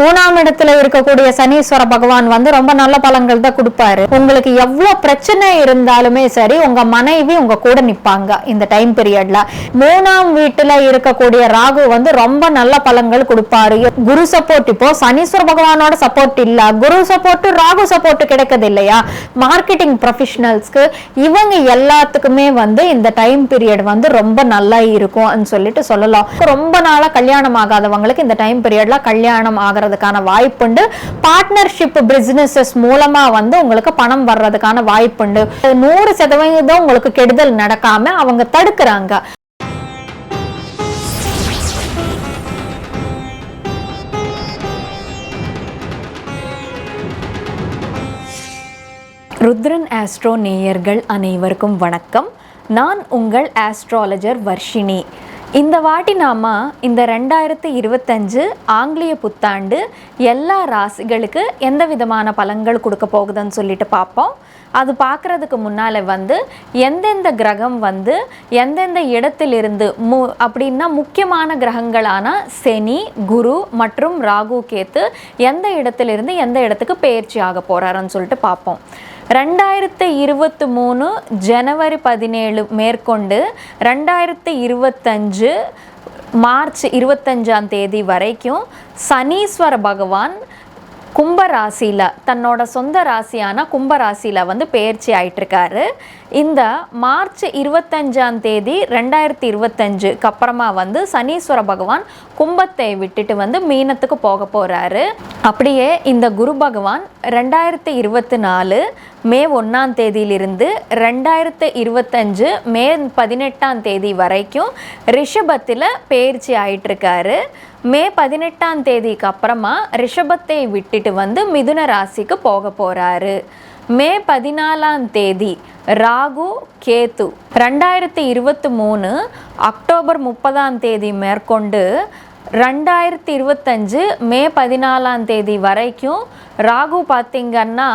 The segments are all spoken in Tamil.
மூணாம் இடத்துல இருக்கக்கூடிய சனீஸ்வர பகவான் வந்து ரொம்ப நல்ல பலன்கள் தான் கொடுப்பாரு. உங்களுக்கு எவ்வளவு பிரச்சனை இருந்தாலுமே சரி உங்க மனைவி உங்க கூட நிப்பாங்க இந்த டைம் பீரியட்ல மூணாம் வீட்டுல இருக்கக்கூடிய ராகு வந்து ரொம்ப நல்ல பலன்கள் கொடுப்பாரு. குரு சப்போர்ட் இப்போ சனீஸ்வர பகவானோட சப்போர்ட் இல்ல. குரு சப்போர்ட் ராகு சப்போர்ட் கிடைக்குது இல்லையா? மார்க்கெட்டிங் ப்ரொஃபஷனல்ஸ்க்கு இவங்க எல்லாத்துக்குமே வந்து இந்த டைம் பீரியட் வந்து ரொம்ப நல்லா இருக்கும்னு சொல்லிட்டு சொல்லலாம். ரொம்ப நாளா கல்யாணம் ஆகாதவங்களுக்கு இந்த டைம் பீரியட்ல கல்யாணம் ஆகிறதுக்கான வாய்ப்புண்டு. பார்ட்னர்ஷிப் பிசினஸஸ் மூலமா வந்து உங்களுக்கு பணம் வர்றதுக்கான வாய்ப்புண்டு. நூறு சதவீதம் உங்களுக்கு கெடுதல் நடக்காம அவங்க தடுக்கிறாங்க. ருத்ரன் ஆஸ்ட்ரோ நேயர்கள் அனைவருக்கும் வணக்கம். நான் உங்கள் ஆஸ்ட்ராலஜர் வர்ஷினி. இந்த வாட்டி நாம இந்த ரெண்டாயிரத்து இருபத்தஞ்சு ஆங்கிலேய புத்தாண்டு எல்லா ராசிகளுக்கு எந்த விதமான பலன்கள் கொடுக்க போகுதுன்னு சொல்லிட்டு பார்ப்போம். அது பார்க்குறதுக்கு முன்னால் வந்து எந்தெந்த கிரகம் வந்து எந்தெந்த இடத்திலிருந்து மு அப்படின்னா முக்கியமான கிரகங்களான சனி குரு மற்றும் ராகு கேத்து எந்த இடத்திலிருந்து எந்த இடத்துக்கு பயிற்சி ஆக போகிறாருன்னு சொல்லிட்டு பார்ப்போம். ரெண்டாயிரத்து இருபத்தி மூணு ஜனவரி பதினேழு மேற்கொண்டு ரெண்டாயிரத்து இருபத்தஞ்சு மார்ச் இருபத்தஞ்சாம் தேதி வரைக்கும் சனீஸ்வர பகவான் கும்பராசியில் தன்னோட சொந்த ராசியான கும்பராசியில் வந்து பெயர்ச்சி ஆயிட்டுருக்காரு. இந்த மார்ச் இருபத்தஞ்சாம் தேதி ரெண்டாயிரத்தி இருபத்தஞ்சுக்கு அப்புறமா வந்து சனீஸ்வர பகவான் கும்பத்தை விட்டுட்டு வந்து மீனத்துக்கு போக போகிறாரு அப்படியே இந்த குரு பகவான் ரெண்டாயிரத்தி இருபத்தி நாலு மே ஒன்றாம் தேதியிலிருந்து ரெண்டாயிரத்து இருபத்தஞ்சு மே பதினெட்டாம் தேதி வரைக்கும் ரிஷபத்தில் பயிற்சி ஆயிட்டுருக்காரு. மே பதினெட்டாம் தேதிக்கு அப்புறமா ரிஷபத்தை விட்டுட்டு வந்து மிதுன ராசிக்கு போக போகிறாரு மே பதினாலாம் தேதி ராகு கேத்து ரெண்டாயிரத்தி இருபத்தி மூணு அக்டோபர் முப்பதாம் தேதி மேற்கொண்டு ரெண்டாயிரத்தி இருபத்தஞ்சு மே பதினாலாம் தேதி வரைக்கும் ராகு பார்த்திங்கன்னா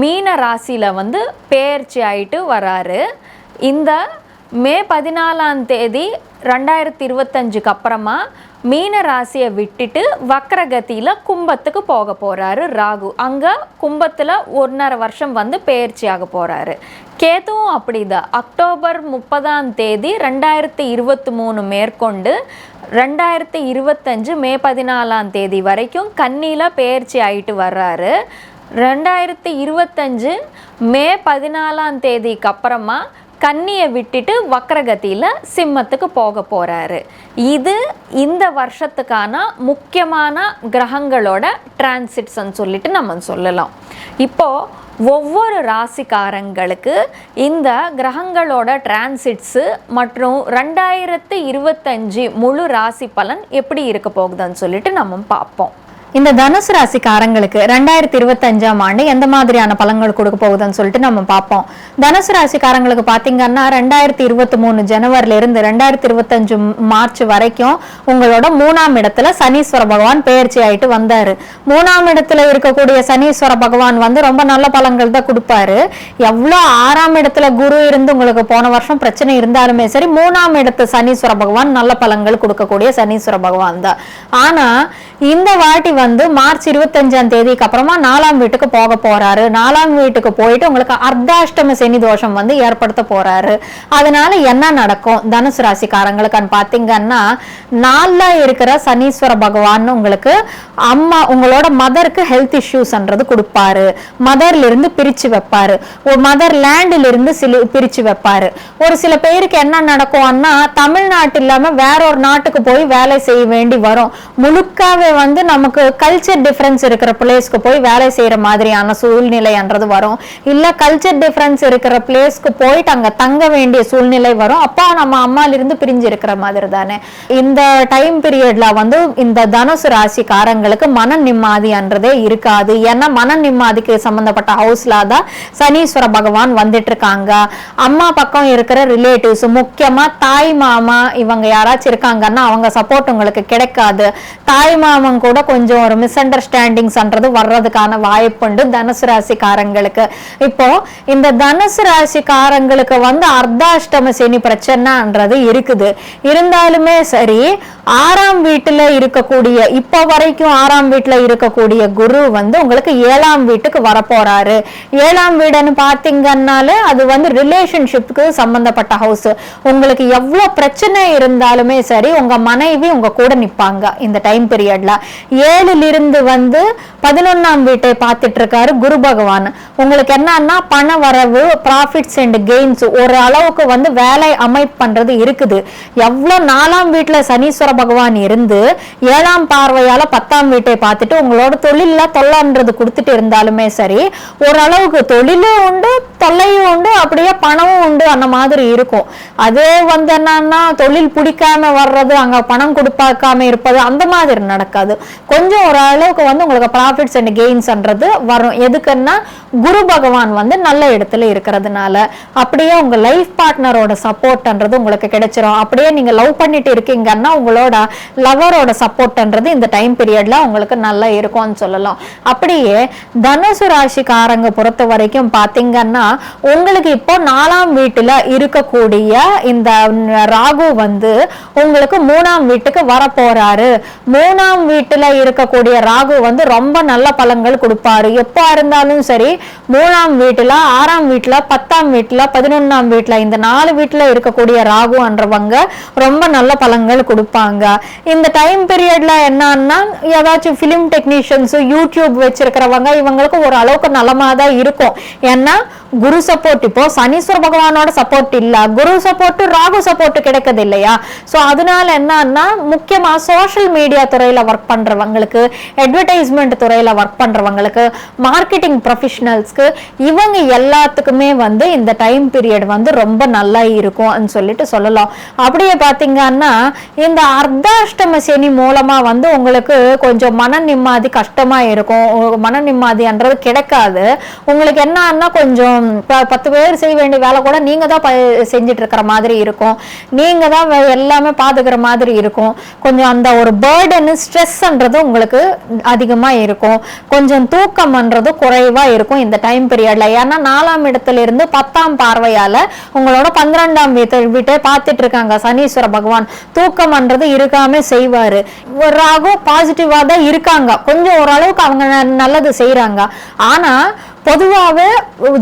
மீன ராசியில் வந்து பெயர்ச்சி ஆயிட்டு வராரு. இந்த மே பதினாலாம் தேதி ரெண்டாயிரத்தி இருபத்தஞ்சுக்கு அப்புறமா மீன ராசியை விட்டுட்டு வக்ரகதியில் கும்பத்துக்கு போக போகிறாரு ராகு. அங்கே கும்பத்தில் ஒன்றரை வருஷம் வந்து பயிற்சியாக போகிறாரு கேதுவும் அப்படிதான். அக்டோபர் முப்பதாம் தேதி ரெண்டாயிரத்தி இருபத்தி மூணு மேற்கொண்டு ரெண்டாயிரத்தி இருபத்தஞ்சு மே பதினாலாம் தேதி வரைக்கும் கண்ணியில் பெயர்ச்சி ஆகிட்டு வர்றாரு. ரெண்டாயிரத்தி இருபத்தஞ்சு மே பதினாலாம் தேதிக்கு அப்புறமா கன்னியை விட்டுட்டு வக்ரகதியில் சிம்மத்துக்கு போக போகிறாரு இது இந்த வருஷத்துக்கான முக்கியமான கிரகங்களோட டிரான்சிட்ஸ்ன்னு சொல்லிட்டு நம்ம சொல்லலாம். இப்போது ஒவ்வொரு ராசிக்காரங்களுக்கு இந்த கிரகங்களோட டிரான்சிட்ஸு மற்றும் ரெண்டாயிரத்து இருபத்தஞ்சு முழு ராசி பலன் எப்படி இருக்க போகுதுன்னு சொல்லிட்டு நம்ம பார்ப்போம். இந்த தனுசு ராசிக்காரங்களுக்கு ரெண்டாயிரத்தி இருபத்தி அஞ்சாம் ஆண்டு எந்த மாதிரியான பலன்கள் கொடுக்க போகுதுன்னு சொல்லிட்டு நம்ம பார்ப்போம். தனுசு ராசிக்காரங்களுக்கு பாத்தீங்கன்னா ரெண்டாயிரத்தி இருபத்தி மூணு ஜனவரில இருந்து ரெண்டாயிரத்தி இருபத்தஞ்சு மார்ச் வரைக்கும் உங்களோட மூணாம் இடத்துல சனீஸ்வர பகவான் பெயர்ச்சி ஆயிட்டு வந்தாரு. மூணாம் இடத்துல இருக்கக்கூடிய சனீஸ்வர பகவான் வந்து ரொம்ப நல்ல பலன்கள் தான் கொடுப்பாரு. எவ்வளோ ஆறாம் இடத்துல குரு இருந்து உங்களுக்கு போன வருஷம் பிரச்சனை இருந்தாலுமே சரி மூணாம் இடத்து சனீஸ்வர பகவான் நல்ல பலன்கள் கொடுக்கக்கூடிய சனீஸ்வர பகவான் தான். ஆனா இந்த வாட்டி வந்து மார்ச் இருபத்தஞ்சாம் தேதிக்கு அப்புறமா நாலாம் வீட்டுக்கு போக போறாரு. நாலாம் வீட்டுக்கு போயிட்டு உங்களுக்கு அர்த்தாஷ்டம சனி தோஷம் வந்து ஏற்படுத்த போறாரு. அதனால என்ன நடக்கும்? தனுசு ராசிக்காரங்களுக்குன்னு பாத்தீங்கன்னா நாலுல இருக்கிற சனீஸ்வர பகவான் உங்களுக்கு அம்மா உங்களோட மதருக்கு ஹெல்த் இஷ்யூஸ்ன்றது கொடுப்பாரு. மதர்ல இருந்து பிரிச்சு வைப்பாரு. ஒரு மதர் லேண்ட்ல இருந்து சில பிரிச்சு வைப்பாரு. ஒரு சில பேருக்கு என்ன நடக்கும்னா தமிழ்நாட்டு இல்லாம வேற ஒரு நாட்டுக்கு போய் வேலை செய்ய வேண்டி வரும். முழுக்காவே வந்து நமக்கு கல்ச்சர் டிஃப்ரென்ஸ் இருக்கிற பிளேஸ்க்கு போய் வேலை செய்யற மாதிரியான சூழ்நிலைன்றது வரும். இல்ல கல்ச்சர் டிஃப்ரென்ஸ் இருக்கிற பிளேஸ்க்கு போயிட்டு அங்க தங்க வேண்டிய சூழ்நிலை வரும். அப்பா நம்ம அம்மால இருந்து பிரிஞ்சு இருக்கிற மாதிரி தானே இந்த டைம் பீரியட்ல வந்து இந்த தனுசு ராசிக்காரங்களுக்கு மன நிம்மதின்றதே இருக்காது. ஏன்னா மன நிம்மதிக்கு சம்பந்தப்பட்ட ஹவுஸ்ல தான் சனீஸ்வர பகவான் வந்துட்டு இருக்காங்க அம்மா பக்கம் இருக்கிற ரிலேட்டிவ்ஸ் முக்கியமா தாய் மாமா இவங்க யாராச்சும் இருக்காங்கன்னா அவங்க சப்போர்ட் உங்களுக்கு கிடைக்காது. தாய் மாமன் கூட கொஞ்சம் ஒரு மிஸ் அண்டர்ஸ்டாண்டிங்ஸ்ன்றது வர்றதுக்கான வாய்ப்புண்டு தனுசு ராசிக்காரங்களுக்கு. இப்போ இந்த தனுசு ராசிக்காரங்களுக்கு வந்து அர்த்தாஷ்டம சனி பிரச்சனைன்றது இருக்குது. இருந்தாலுமே சரி ஆறாம் வீட்டுல இருக்கக்கூடிய இப்போ வரைக்கும் ஆறாம் வீட்டுல இருக்கக்கூடிய குரு வந்து உங்களுக்கு ஏழாம் வீட்டுக்கு வரப்போறாரு. ஏழாம் வீடுன்னு பாத்தீங்கன்னாலே அது வந்து ரிலேஷன்ஷிப்புக்கு சம்பந்தப்பட்ட ஹவுஸ் உங்களுக்கு எவ்வளவு பிரச்சனை இருந்தாலுமே சரி உங்க மனைவி உங்க கூட நிப்பாங்க இந்த டைம் பீரியட்ல ஏ ஏழிலிருந்து வந்து பதினொன்னாம் வீட்டை பார்த்துட்டு இருக்காரு குரு பகவான். உங்களுக்கு என்னன்னா பண வரவு ப்ராஃபிட்ஸ் அண்ட் கெயின்ஸ் ஒரு அளவுக்கு வந்து வேலை அமைப்பு பண்றது இருக்குது. எவ்வளவு நாலாம் வீட்டுல சனீஸ்வர பகவான் இருந்து ஏழாம் பார்வையால பத்தாம் வீட்டை பார்த்துட்டு உங்களோட தொழிலில் தொல்லைன்றது கொடுத்துட்டு இருந்தாலுமே சரி ஓரளவுக்கு தொழிலும் உண்டு தொல்லையும் உண்டு அப்படியே பணமும் உண்டு அந்த மாதிரி இருக்கும். அதே வந்து என்னன்னா தொழில் பிடிக்காம வர்றது அங்க பணம் கொடுப்பாக்காம இருப்பது அந்த மாதிரி நடக்காது. கொஞ்சம் கொஞ்சம் ஓரளவுக்கு வந்து உங்களுக்கு ப்ராஃபிட்ஸ் அண்ட் கெயின்ஸ்ன்றது வரும். எதுக்குன்னா குரு பகவான் வந்து நல்ல இடத்துல இருக்கிறதுனால. அப்படியே உங்க லைஃப் பார்ட்னரோட சப்போர்ட்ன்றது உங்களுக்கு கிடைச்சிரும். அப்படியே நீங்க லவ் பண்ணிட்டு இருக்கீங்கன்னா உங்களோட லவரோட சப்போர்ட்ன்றது இந்த டைம் பீரியட்ல உங்களுக்கு நல்லா இருக்கும்னு சொல்லலாம். அப்படியே தனுசு ராசிக்காரங்க பொறுத்த வரைக்கும் பாத்தீங்கன்னா உங்களுக்கு இப்போ நாலாம் வீட்டுல இருக்கக்கூடிய இந்த ராகு வந்து உங்களுக்கு மூணாம் வீட்டுக்கு வரப்போறாரு. மூணாம் வீட்டுல இருக்கக்கூடிய ராகு வந்து ரொம்ப நல்ல பலன்கள் கொடுப்பாரு. எப்போ இருந்தாலும் சரி மூணாம் வீட்டுல ஆறாம் வீட்டில் பத்தாம் வீட்டில் பதினொன்னாம் வீட்டில் இந்த நாலு வீட்டில் இருக்கக்கூடிய ராகுன்றவங்க ரொம்ப நல்ல பலன்கள் கொடுப்பாங்க. இந்த டைம் பீரியட்ல என்னன்னா ஏதாச்சும் ஃபிலிம் டெக்னீஷியன்ஸ் யூடியூப் வச்சிருக்கிறவங்க இவங்களுக்கு ஒரு அளவுக்கு நலமா தான் இருக்கும். ஏன்னா குரு சப்போர்ட் இப்போ சனீஸ்வர பகவானோட சப்போர்ட் இல்ல. குரு சப்போர்ட் ராகு சப்போர்ட் கிடைக்குது இல்லையா? சோ அதனால என்னன்னா முக்கியமா சோஷியல் மீடியா துறையில ஒர்க் பண்றவங்களுக்கு அட்வர்டைஸ்மெண்ட் துறையில ஒர்க் பண்றவங்களுக்கு மார்க்கெட்டிங் ப்ரொஃபஷனல்ஸ்க்கு இவங்க எல்லாத்துக்குமே வந்து இந்த டைம் பீரியட் வந்து ரொம்ப நல்லா இருக்கும்னு சொல்லிட்டு சொல்லலாம். அப்படியே பாத்தீங்கன்னா இந்த அர்த்தாஷ்டம சனி மூலமா வந்து உங்களுக்கு கொஞ்சம் மன நிம்மதி கஷ்டமா இருக்கும். உ- மன நிம்மதின்றது கிடைக்காது. உங்களுக்கு என்னன்னா கொஞ்சம் பத்து பேர் செய்ய வேண்டிய வேலை கூட நீங்க தான் ப- செஞ்சுட்டு இருக்கிற மாதிரி இருக்கும். நீங்க தான் எல்லாமே பார்த்துக்கிற மாதிரி இருக்கும். கொஞ்சம் அந்த ஒரு பேர்டனு ஸ்ட்ரெஸ்ன்றது உங்களுக்கு அதிகமாக இருக்கும். கொஞ்சம் தூக்கம்ன்றது குறைவா இருக்கும் இந்த டைம் பீரியட்ல ஏன்னா நாலாம் இடத்துல இருந்து பத்தாம் பார்வையால உங்களோட பன்னிரெண்டாம் வீட்டை வீட்டை பார்த்துட்டு இருக்காங்க சனீஸ்வர பகவான். தூக்கம்ன்றது இருக்காம செய்வாரு. ஒரு ராகு பாசிட்டிவா தான் இருக்காங்க. கொஞ்சம் ஓரளவுக்கு அவங்க நல்லது செய்கிறாங்க ஆனா பொதுவாகவே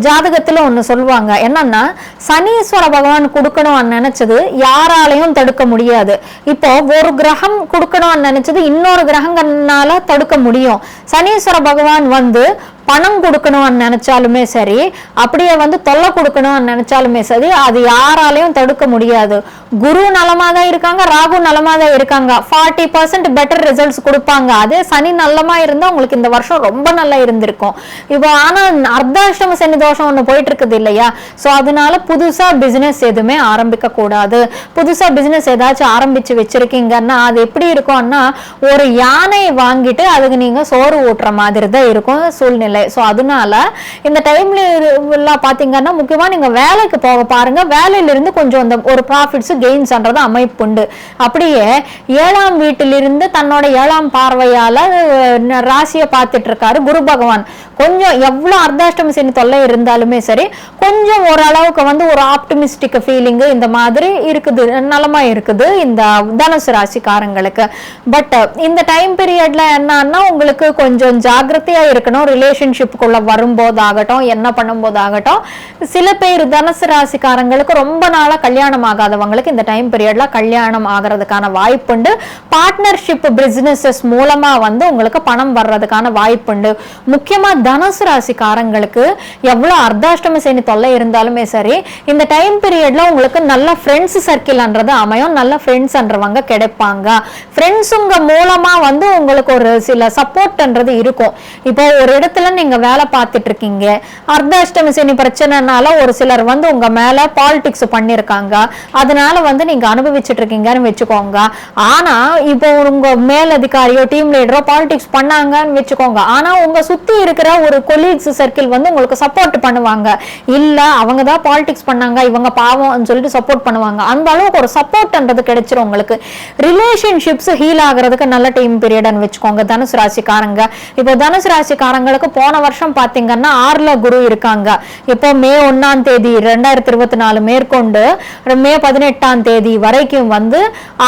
ஜாதகத்தில் ஒன்று சொல்லுவாங்க. என்னன்னா சனீஸ்வர பகவான் கொடுக்கணும்னு நினைச்சது யாராலையும் தடுக்க முடியாது. இப்போ ஒரு கிரகம் கொடுக்கணும்னு நினைச்சது இன்னொரு கிரகங்கள்னால தடுக்க முடியும். சனீஸ்வர பகவான் வந்து பணம் கொடுக்கணும்னு நினைச்சாலுமே சரி அப்படியே வந்து தொல்லை கொடுக்கணும்னு நினைச்சாலுமே சரி அது யாராலையும் தடுக்க முடியாது. குரு நலமா தான் இருக்காங்க ராகு நலமா தான் இருக்காங்க. ஃபார்ட்டி பர்சன்ட் பெட்டர் ரிசல்ட்ஸ் கொடுப்பாங்க. அதே சனி நல்லமா இருந்தா உங்களுக்கு இந்த வருஷம் ரொம்ப நல்லா இருந்திருக்கும். இப்போ ஆனா அர்த்தாஷ்டம சனி தோஷம் ஒண்ணு போயிட்டு இருக்குது இல்லையா? சோ அதனால புதுசா பிசினஸ் எதுவுமே ஆரம்பிக்க கூடாது புதுசா பிசினஸ் ஏதாச்சும் ஆரம்பிச்சு வச்சிருக்கீங்கன்னா அது எப்படி இருக்கும்னா ஒரு யானை வாங்கிட்டு அதுக்கு நீங்க சோறு ஊட்டுற மாதிரி தான் இருக்கும் சூழ்நிலை. ஸோ அதனால இந்த டைம்ல எல்லாம் பார்த்தீங்கன்னா முக்கியமா நீங்க வேலைக்கு போக பாருங்க. வேலையிலிருந்து கொஞ்சம் அந்த ஒரு ப்ராஃபிட்ஸ் கெயின்ஸ்ன்றது அமைப்பு உண்டு அப்படியே ஏழாம் வீட்டிலிருந்து தன்னோட ஏழாம் பார்வையால ராசியை பார்த்துட்டு இருக்காரு குரு பகவான். கொஞ்சம் எவ்வளவு அர்தாஷ்டம் சனி தொல்லை இருந்தாலுமே சரி கொஞ்சம் ஓரளவுக்கு வந்து ஒரு ஆப்டிமிஸ்டிக் ஃபீலிங்கு இந்த மாதிரி இருக்குது நலமா இருக்குது இந்த தனுசு ராசிக்காரங்களுக்கு. பட் இந்த டைம் பீரியட்ல என்னன்னா உங்களுக்கு கொஞ்சம் ஜாக்கிரதையா இருக்கணும் ரிலேஷன் ரிலேஷன்ஷிப்புக்குள்ளே வரும்போது ஆகட்டும் என்ன பண்ணும்போது ஆகட்டும் சில பேர் தனுசு ராசிக்காரங்களுக்கு ரொம்ப நாளாக கல்யாணம் ஆகாதவங்களுக்கு இந்த டைம் பீரியட்ல கல்யாணம் ஆகிறதுக்கான வாய்ப்புண்டு. பார்ட்னர்ஷிப் பிஸ்னஸஸ் மூலமா வந்து உங்களுக்கு பணம் வர்றதுக்கான வாய்ப்புண்டு. முக்கியமா தனுசு ராசிக்காரங்களுக்கு எவ்வளவு அர்த்தாஷ்டம சனி தொல்லை இருந்தாலுமே சரி இந்த டைம் பீரியட்ல உங்களுக்கு நல்ல ஃப்ரெண்ட்ஸ் சர்க்கிள்ன்றது அமையும். நல்ல ஃப்ரெண்ட்ஸ்ன்றவங்க கிடைப்பாங்க. ஃப்ரெண்ட்ஸுங்க மூலமா வந்து உங்களுக்கு ஒரு சில சப்போர்ட்ன்றது இருக்கும். இப்போ ஒரு இடத்துல நீங்க வேலை பார்த்துட்டு இருக்கீங்க. அர்த்தாஷ்டமி சனி பிரச்சனைனால ஒரு சிலர் வந்து உங்க மேல பாலிடிக்ஸ் பண்ணிருக்காங்க. அதனால வந்து நீங்க அனுபவிச்சுட்டு இருக்கீங்கன்னு வச்சுக்கோங்க. ஆனா இப்போ உங்க மேலதிகாரியோ டீம் லீடரோ பாலிடிக்ஸ் பண்ணாங்கன்னு வச்சுக்கோங்க. ஆனா உங்க சுத்தி இருக்கிற ஒரு கொலீக்ஸ் சர்க்கிள் வந்து உங்களுக்கு சப்போர்ட் பண்ணுவாங்க. இல்ல அவங்க தான் பாலிடிக்ஸ் பண்ணாங்க இவங்க பாவம்னு சொல்லிட்டு சப்போர்ட் பண்ணுவாங்க. அந்த அளவுக்கு ஒரு சப்போர்ட்ன்றது கிடைச்சிரும் உங்களுக்கு. ரிலேஷன்ஷிப்ஸ் ஹீல் ஆகுறதுக்கு நல்ல டைம் பீரியட்னு வச்சுக்கோங்க தனுசு ராசிக்காரங்க. இப்போ தனுசு ராசிக்காரங்களுக்கு போன வருஷம் பாத்தீங்கன்னா ஆறுல குரு இருக்காங்க. இப்போ மே ஒன்னாம் தேதி ரெண்டாயிரத்தி இருபத்தி நாலு மேற்கொண்டு மே பதினெட்டாம் தேதி வரைக்கும் வந்து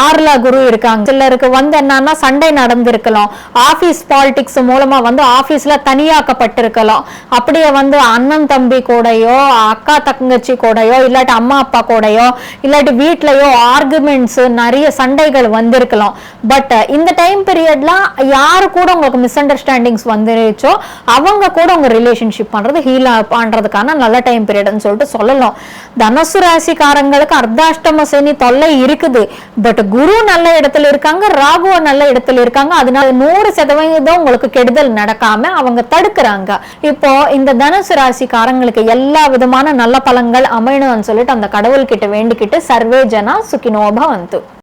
ஆறுல குரு இருக்காங்க. சிலருக்கு வந்து என்னன்னா சண்டை நடந்திருக்கலாம். ஆபீஸ் பாலிடிக்ஸ் மூலமா வந்து ஆபீஸ்ல தனியாக்கப்பட்டிருக்கலாம். அப்படியே வந்து அண்ணன் தம்பி கூடயோ அக்கா தங்கச்சி கூடயோ இல்லாட்டி அம்மா அப்பா கூடயோ இல்லாட்டி வீட்லயோ ஆர்குமெண்ட்ஸ் நிறைய சண்டைகள் வந்திருக்கலாம். பட் இந்த டைம் பீரியட்ல யாரு கூட உங்களுக்கு மிஸ் அண்டர்ஸ்டாண்டிங்ஸ் வந்துருச்சோ அவங்க அவங்க கூட உங்க ரிலேஷன்ஷிப் பண்றது ஹீல் பண்றதுக்கான நல்ல டைம் பீரியட்னு சொல்லிட்டு சொல்லலாம். தனுசு ராசிக்காரங்களுக்கு அர்த்தாஷ்டம சனி தொல்லை இருக்குது. பட் குரு நல்ல இடத்துல இருக்காங்க ராகுவ நல்ல இடத்துல இருக்காங்க. அதனால நூறு சதவீதம் உங்களுக்கு கெடுதல் நடக்காம அவங்க தடுக்கிறாங்க. இப்போ இந்த தனுசு ராசிக்காரங்களுக்கு எல்லா விதமான நல்ல பலங்கள் அமையணும்னு சொல்லிட்டு அந்த கடவுள்கிட்ட வேண்டிக்கிட்டு சர்வே ஜனா சுகினோபா வந்து